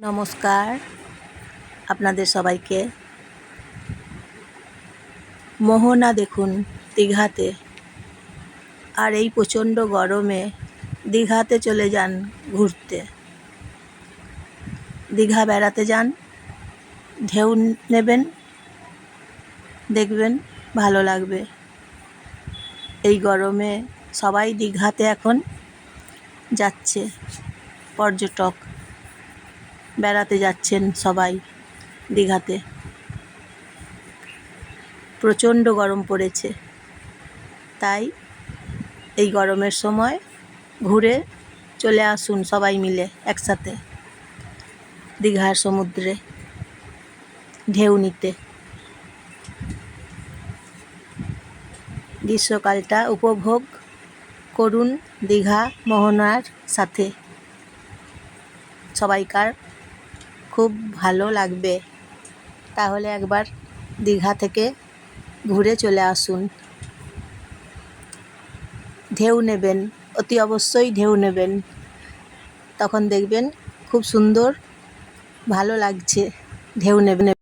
নমস্কার আপনাদের সবাইকে। মোহনা দেখুন দীঘাতে। আর এই প্রচণ্ড গরমে দীঘাতে চলে যান ঘুরতে। দীঘা বেড়াতে যান, ঢেউ নেবেন, দেখবেন ভালো লাগবে। এই গরমে সবাই দীঘাতে এখন যাচ্ছে, পর্যটক। বেড়াতে যাচ্ছেন সবাই দীঘাতে। প্রচণ্ড গরম পড়েছে। তাই এই গরমের সময় ঘুরে চলে আসুন সবাই মিলে একসাথে দীঘার সমুদ্রে ঢেউ নিতে। গ্রীষ্মকালটা উপভোগ করুন দীঘা মোহনার সাথে। সবাইকার খুব ভালো লাগবে। তাহলে একবার দীঘা থেকে ঘুরে চলে আসুন। ঢেউ নেবেন, অতি অবশ্যই ঢেউ নেবেন। তখন দেখবেন খুব সুন্দর, ভালো লাগছে। ঢেউ নেবেন।